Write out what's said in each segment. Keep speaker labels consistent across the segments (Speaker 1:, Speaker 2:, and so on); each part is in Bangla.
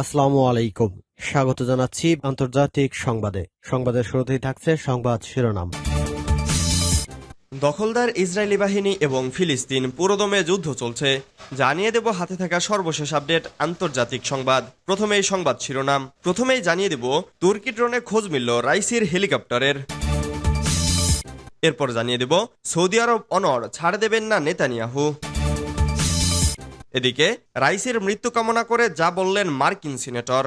Speaker 1: আসসালামু আলাইকুম। স্বাগত জানাচ্ছি আন্তর্জাতিক সংবাদে। সংবাদের শুরুতেই থাকছে সংবাদ শিরোনাম।
Speaker 2: দখলদার ইসরায়েলি বাহিনী এবং ফিলিস্তিন পুরোদমে যুদ্ধ চলছে। জানিয়ে দেব হাতে থাকা সর্বশেষ আপডেট আন্তর্জাতিক সংবাদ। প্রথমেই সংবাদ শিরোনাম। প্রথমেই জানিয়ে দেব তুর্কি ড্রোনে খোঁজ মিলল রাইসির হেলিকপ্টারের। এরপর জানিয়ে দেব সৌদি আরব অনর ছাড় দেবেন না নেতানিয়াহু। এদিকে, রাইসির মৃত্যু কামনা করে যা বললেন মার্কিন সিনেটর।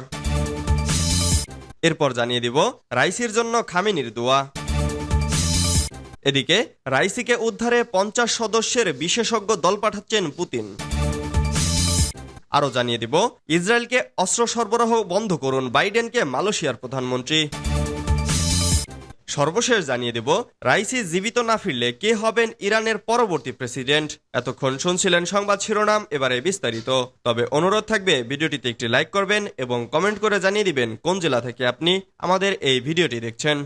Speaker 2: এরপর জানিয়ে দিব, রাইসির জন্য খামেনির দোয়া। এদিকে, রাইসিকে উদ্ধারে পঞ্চাশ সদস্যের বিশেষজ্ঞ দল পাঠাচ্ছেন পুতিন। আরও জানিয়ে দিব, ইসরায়েলকে অস্ত্র সরবরাহ বন্ধ করুন বাইডেনকে মালয়েশিয়ার প্রধানমন্ত্রী। সর্বশেষ জানিয়ে দেব, রাইসি জীবিত না ফিরলে কে হবেন ইরানের পরবর্তী প্রেসিডেন্ট? এতক্ষণ শুনছিলেন সংবাদ শিরোনাম, এবারে বিস্তারিত। তবে অনুরোধ থাকবে, ভিডিওটিতে একটি লাইক করবেন এবং কমেন্ট করে জানিয়ে দিবেন কোন জেলা থেকে আপনি আমাদের এই ভিডিওটি দেখছেন।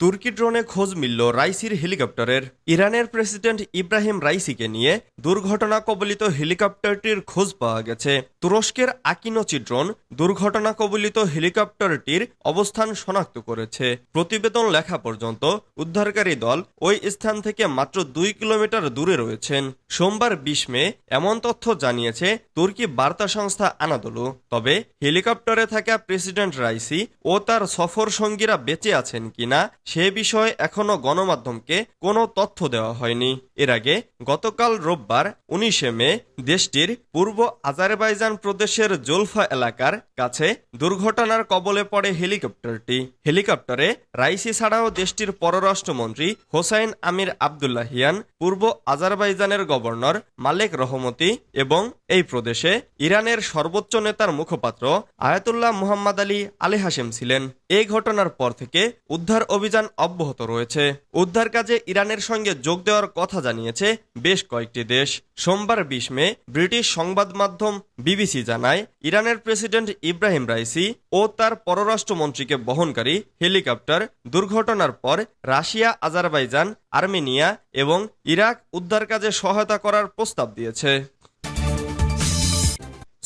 Speaker 2: তুর্কি ড্রোনে খোঁজ মিলল রাইসির হেলিকপ্টারের। ইরানের প্রেসিডেন্ট ইব্রাহিম রাইসিকে নিয়ে দুর্ঘটনা কবলিত হেলিকপ্টারটির খোঁজ পাওয়া গেছে। তুরস্কের আকিনোচি ড্রোন দুর্ঘটনা কবলিত হেলিকপ্টারটির অবস্থান শনাক্ত করেছে। প্রতিবেদন লেখা পর্যন্ত উদ্ধারকারী দল ওই স্থান থেকে মাত্র দুই কিলোমিটার দূরে রয়েছেন। সোমবার বিশ মে এমন তথ্য জানিয়েছে তুর্কি বার্তা সংস্থা আনাদোলু। তবে হেলিকপ্টারে থাকা প্রেসিডেন্ট রাইসি ও তার সফর সঙ্গীরা বেঁচে আছেন কিনা সে বিষয়ে এখনও গণমাধ্যমকে কোনো তথ্য দেওয়া হয়নি। এর আগে গতকাল রোববার উনিশে মে দেশটির পূর্ব আজারবাইজান প্রদেশের জোলফা এলাকার কাছে দুর্ঘটনার কবলে পড়ে হেলিকপ্টারটি। হেলিকপ্টারে রাইসি ছাড়াও দেশটির পররাষ্ট্রমন্ত্রী হোসাইন আমির আবদুল্লাহিয়ান পূর্ব আজারবাইজানের গভর্নর মালেক রহমতি এবং এই প্রদেশে ইরানের সর্বোচ্চ নেতার মুখপাত্র আয়াতুল্লাহ মুহাম্মদ আলী আলে হাসেম ছিলেন। এই ঘটনার পর থেকে উদ্ধার অভিযান অব্যাহত রয়েছে। উদ্ধার কাজে ইরানের সঙ্গে যোগ দেওয়ার কথা জানিয়েছে বেশ কয়েকটি দেশ। সোমবার বিশ মে ব্রিটিশ সংবাদ মাধ্যম বিবিসি জানায়, ইরানের প্রেসিডেন্ট ইব্রাহিম রাইসি ও তার পররাষ্ট্রমন্ত্রীকে বহনকারী হেলিকপ্টার দুর্ঘটনার পর রাশিয়া, আজারবাইজান আর্মেনিয়া এবং ইরাক উদ্ধার কাজে সহায়তা করার প্রস্তাব দিয়েছে।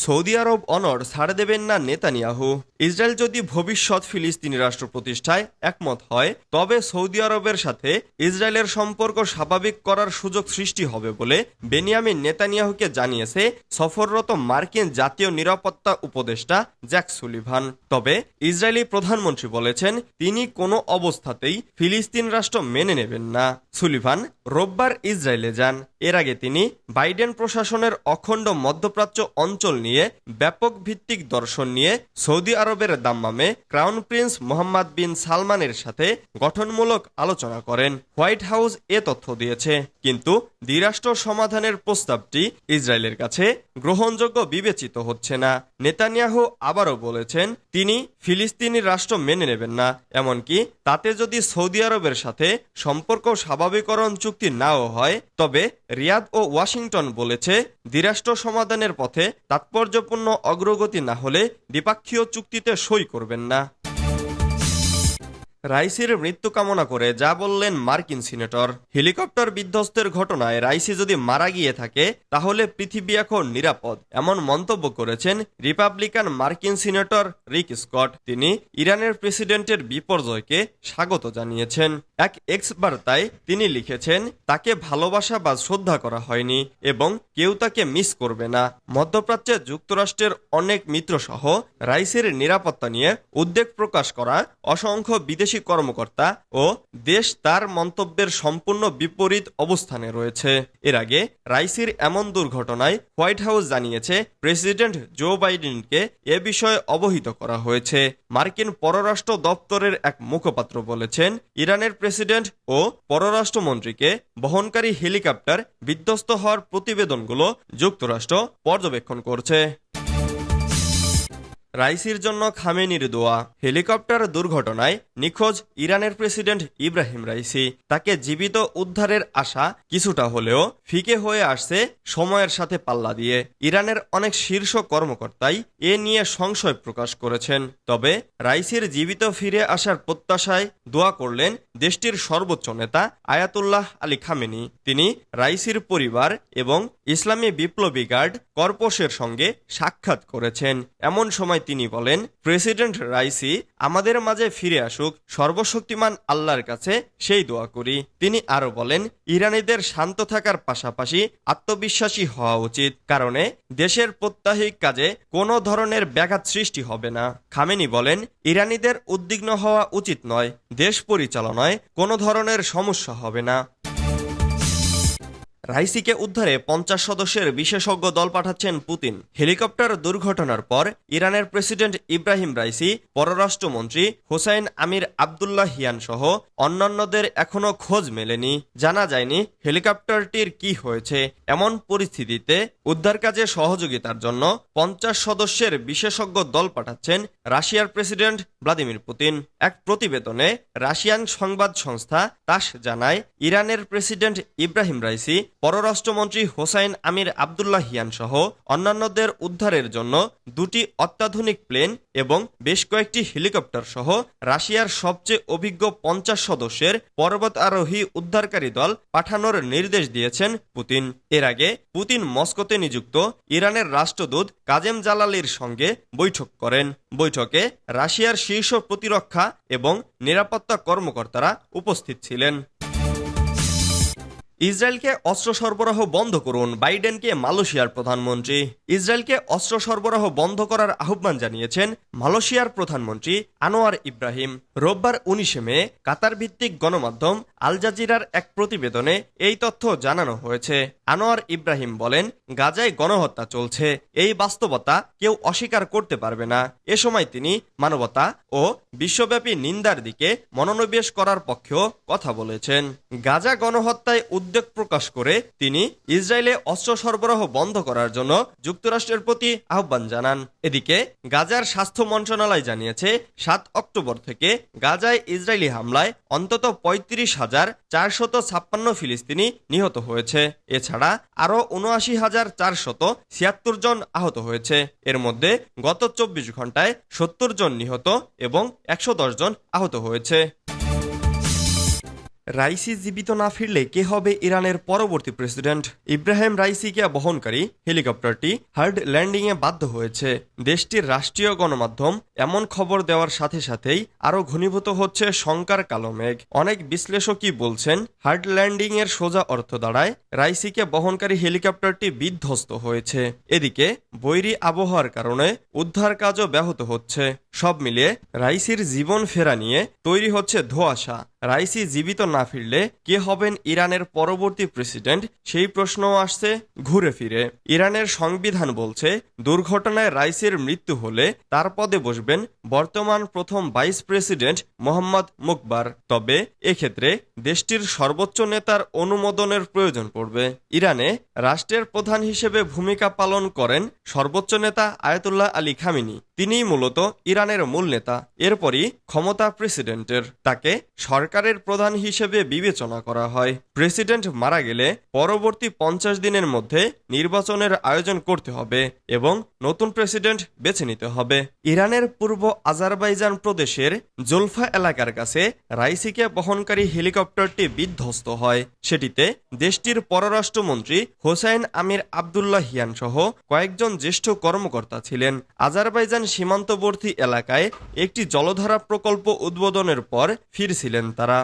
Speaker 2: সৌদি আরব অনর ছাড় দেবেন না নেতানিয়াহু। ইসরায়েল যদি ভবিষ্যৎ ফিলিস্তিনি রাষ্ট্র প্রতিষ্ঠায় একমত হয়, তবে সৌদি আরবের সাথে ইসরায়েলের সম্পর্ক স্বাভাবিক করার সুযোগ সৃষ্টি হবে বলে বেনিয়ামিন নেতানিয়াহুকে জানিয়েছে সফররত মার্কিন জাতীয় নিরাপত্তা উপদেষ্টা জ্যাক সুলিভান। তবে ইসরায়েলি প্রধানমন্ত্রী বলেছেন, তিনি কোনো অবস্থাতেই ফিলিস্তিন রাষ্ট্র মেনে নেবেন না। সুলিভান, রোববার ইসরায়েলে যান। এর আগে তিনি বাইডেন প্রশাসনের অখণ্ড মধ্যপ্রাচ্য অঞ্চল নিয়ে ব্যাপক ভিত্তিক দর্শন নিয়ে সৌদি আরবের দাম্মামে ক্রাউন প্রিন্স মোহাম্মদ বিন সালমানের সাথে গঠনমূলক আলোচনা করেন। হোয়াইট হাউস এ তথ্য দিয়েছে। কিন্তু দ্বিরাষ্ট্র সমাধানের প্রস্তাবটি ইসরায়েলের কাছে গ্রহণযোগ্য বিবেচিত হচ্ছে না। নেতানিয়াহু আবারও বলেছেন তিনি ফিলিস্তিনি রাষ্ট্র মেনে নেবেন না, এমনকি তাতে যদি সৌদি আরবের সাথে সম্পর্ক স্বাভাবিকরণ চুক্তি নাও হয়, তবে রিয়াদ ও ওয়াশিংটন বলেছে, দ্বিরাষ্ট্র সমাধানের পথে তাৎপর্যপূর্ণ অগ্রগতি না হলে দ্বিপাক্ষীয় চুক্তিতে সই করবেন না। রাইসির মৃত্যু কামনা করে যা বললেন মার্কিন সিনেটর। হেলিকপ্টার বিধ্বস্তের ঘটনায় রাইসি যদি মারা গিয়ে থাকে, তাহলে পৃথিবী এখন নিরাপদ, এমন মন্তব্য করেছেন রিপাবলিকান মার্কিন সিনেটর রিক স্কট। তিনি ইরানের প্রেসিডেন্টের বিপর্যয়কে স্বাগত জানিয়েছেন। এক এক্স বার্তায় তিনি লিখেছেন, তাকে ভালোবাসা বা শ্রদ্ধা করা হয়নি এবং কেউ তাকে মিস করবে না। মধ্যপ্রাচ্যে যুক্তরাষ্ট্রের অনেক মিত্র সহ রাইসের নিরাপত্তা নিয়ে উদ্বেগ প্রকাশ করা অসংখ্য বিদেশি কর্মকর্তা ও দেশ তার মন্তব্যের সম্পূর্ণ বিপরীত অবস্থানে রয়েছে। এর আগে রাইসির এমন দুর্ঘটনায় হোয়াইট হাউস জানিয়েছে, প্রেসিডেন্ট জো বাইডেনকে এ বিষয়ে অবহিত করা হয়েছে। মার্কিন পররাষ্ট্র দপ্তরের এক মুখপাত্র বলেছেন, ইরানের প্রেসিডেন্ট ও পররাষ্ট্রমন্ত্রীকে বহনকারী হেলিকপ্টার বিধ্বস্ত হওয়ার প্রতিবেদনগুলো যুক্তরাষ্ট্র পর্যবেক্ষণ করছে। রাইসির জন্য খামেনির দোয়া, হেলিকপ্টার দুর্ঘটনায় নিখোঁজ ইরানের প্রেসিডেন্ট ইব্রাহিম রাইসি। তাকে জীবিত উদ্ধারের আশা কিছুটা হলেও ফিকে হয়ে আসছে সময়ের সাথে পাল্লা দিয়ে। ইরানের অনেক শীর্ষ কর্মকর্তাই এ নিয়ে সংশয় প্রকাশ করেছেন। তবে রাইসির জীবিত ফিরে আসার প্রত্যাশায় দোয়া করলেন দেশটির সর্বোচ্চ নেতা আয়াতুল্লাহ আলী খামেনি। তিনি রাইসির পরিবার এবং ইসলামী বিপ্লবী গার্ড কর্পসের সঙ্গে সাক্ষাৎ করেছেন। এমন সময় তিনি বলেন, প্রেসিডেন্ট রাইসি, আমাদের মাঝে ফিরে আসুক, সর্বশক্তিমান আল্লাহর কাছে সেই দোয়া করি। তিনি আরও বলেন, ইরানিদের শান্ত থাকার পাশাপাশি আত্মবিশ্বাসী হওয়া উচিত, কারণে দেশের প্রত্যাহিক কাজে কোনো ধরনের ব্যাঘাত সৃষ্টি হবে না। খামেনি বলেন, ইরানিদের উদ্বিগ্ন হওয়া উচিত নয়, দেশ পরিচালনায় কোনো ধরনের সমস্যা হবে না। রাইসিকে উদ্ধারে পঞ্চাশ সদস্যের বিশেষজ্ঞ দল পাঠাচ্ছেন পুতিন। হেলিকপ্টার দুর্ঘটনার পর ইরানের প্রেসিডেন্ট ইব্রাহিম রাইসি, পররাষ্ট্রমন্ত্রী হোসাইন আমির আবদুল্লাহ হিয়ান সহ অন্যান্যদের এখনও খোঁজ মেলেনি। জানা যায়নি হেলিকপ্টারটির কি হয়েছে। এমন পরিস্থিতিতে উদ্ধার কাজে সহযোগিতার জন্য পঞ্চাশ সদস্যের বিশেষজ্ঞ দল পাঠাচ্ছেন রাশিয়ার প্রেসিডেন্ট ভ্লাদিমির পুতিন এক প্রতিবেদনে রাশিয়ান সংবাদ সংস্থা তাস জানায়, ইরানের প্রেসিডেন্ট ইব্রাহিম রাইসি, পররাষ্ট্রমন্ত্রী হোসাইন আমির আবদুল্লাহ হিয়ান সহ অন্যান্যদের উদ্ধারের জন্য দুটি অত্যাধুনিক প্লেন এবং বেশ কয়েকটি হেলিকপ্টার সহ রাশিয়ার সবচেয়ে অভিজ্ঞ পঞ্চাশ সদস্যের পর্বত আরোহী উদ্ধারকারী দল পাঠানোর নির্দেশ দিয়েছেন পুতিন। এর আগে পুতিন মস্কোতে নিযুক্ত ইরানের রাষ্ট্রদূত কাজেম জালালির সঙ্গে বৈঠক করেন। বৈঠকে রাশিয়ার শীর্ষ প্রতিরক্ষা এবং নিরাপত্তা কর্মকর্তারা উপস্থিত ছিলেন। ইসরায়েলকে অস্ত্র সরবরাহ বন্ধ করুন, বাইডেনকে মালয়েশিয়ার প্রধানমন্ত্রী। ইসরায়েলকে অস্ত্র সরবরাহ বন্ধ করার আহ্বান জানিয়েছেন মালয়েশিয়ার প্রধানমন্ত্রী আনোয়ার ইব্রাহিম। রোববার উনিশে মে কাতার ভিত্তিক গণমাধ্যম আল জাজিরার এক প্রতিবেদনে এই তথ্য জানানো হয়েছে। আনোয়ার ইব্রাহিম বলেন, গাজায় গণহত্যা চলছে। এই বাস্তবতা কেউ অস্বীকার করতে পারবে না। এ সময় তিনি মানবতা ও বিশ্বব্যাপী নিন্দার দিকে মনোনিবেশ করার পক্ষেও কথা বলেছেন। গাজা গণহত্যায় উদ্বেগ প্রকাশ করে তিনি ইসরায়েলে অস্ত্র সরবরাহ বন্ধ করার জন্য যুক্তরাষ্ট্রের প্রতি আহ্বান জানান। এদিকে, গাজার স্বাস্থ্য মন্ত্রণালয় জানিয়েছে, সাত অক্টোবর থেকে গাজায় ইসরায়েলি হামলায় অন্তত পঁয়ত্রিশ হাজার চারশত ছাপ্পান্ন ফিলিস্তিনি নিহত হয়েছে। এছাড়া আরও উনআশি হাজার চারশত ছিয়াত্তর জন আহত হয়েছে। এর মধ্যে গত চব্বিশ ঘন্টায় সত্তর জন নিহত এবং একশো দশ জন আহত হয়েছে। রাইসি জীবিত না ফিরলে কে হবে ইরানের পরবর্তী প্রেসিডেন্ট? ইব্রাহিম রাইসিকে বহনকারী হেলিকপ্টারটি হার্ড ল্যান্ডিংয়ে বাধ্য হয়েছে। দেশটির রাষ্ট্রীয় গণমাধ্যম এমন খবর দেওয়ার সাথে সাথেই আরও ঘনীভূত হচ্ছে শঙ্কার কালো মেঘ। অনেক বিশ্লেষকই বলছেন, হার্ড ল্যান্ডিং এর সোজা অর্থ দাঁড়ায় রাইসিকে বহনকারী হেলিকপ্টারটি বিধ্বস্ত হয়েছে। এদিকে, বৈরী আবহাওয়ার কারণে উদ্ধার কাজও ব্যাহত হচ্ছে। সব মিলিয়ে রাইসির জীবন ফেরা নিয়ে তৈরি হচ্ছে ধোঁয়াশা। রাইসি জীবিত না ফিরলে কে হবেন ইরানের পরবর্তী প্রেসিডেন্ট? সেই প্রশ্নও আসছে ঘুরে ফিরে। ইরানের সংবিধান বলছে, দুর্ঘটনায় রাইসির মৃত্যু হলে তার পদে বসবেন বর্তমান প্রথম ভাইস প্রেসিডেন্ট মোহাম্মদ মুকবার। তবে এক্ষেত্রে দেশটির সর্বোচ্চ নেতার অনুমোদনের প্রয়োজন পড়বে। ইরানে রাষ্ট্রের প্রধান হিসেবে ভূমিকা পালন করেন সর্বোচ্চ নেতা আয়তুল্লাহ আলী খামিনি। তিনিই মূলত ইরানের মূল নেতা, এরপরই ক্ষমতা প্রেসিডেন্টের। তাকে সরকারের প্রধান হিসেবে বিবেচনা করা হয়। প্রেসিডেন্ট মারা গেলে পরবর্তী পঞ্চাশ দিনের মধ্যে নির্বাচনের আয়োজন করতে হবে এবং নতুন প্রেসিডেন্ট বেছে নিতে হবে। ইরানের পূর্ব আজারবাইজান প্রদেশের জুলফা এলাকার কাছে রাইসিকে বহনকারী হেলিকপ্টারটি বিধ্বস্ত হয়। সেটিতে দেশটির পররাষ্ট্রমন্ত্রী হোসাইন আমির আবদুল্লাহ হিয়ান সহ কয়েকজন জ্যেষ্ঠ কর্মকর্তা ছিলেন। আজারবাইজান সীমান্তবর্তী এলাকায় একটি জলধারা প্রকল্প উদ্বোধনের পর ফিরছিলেন তারা।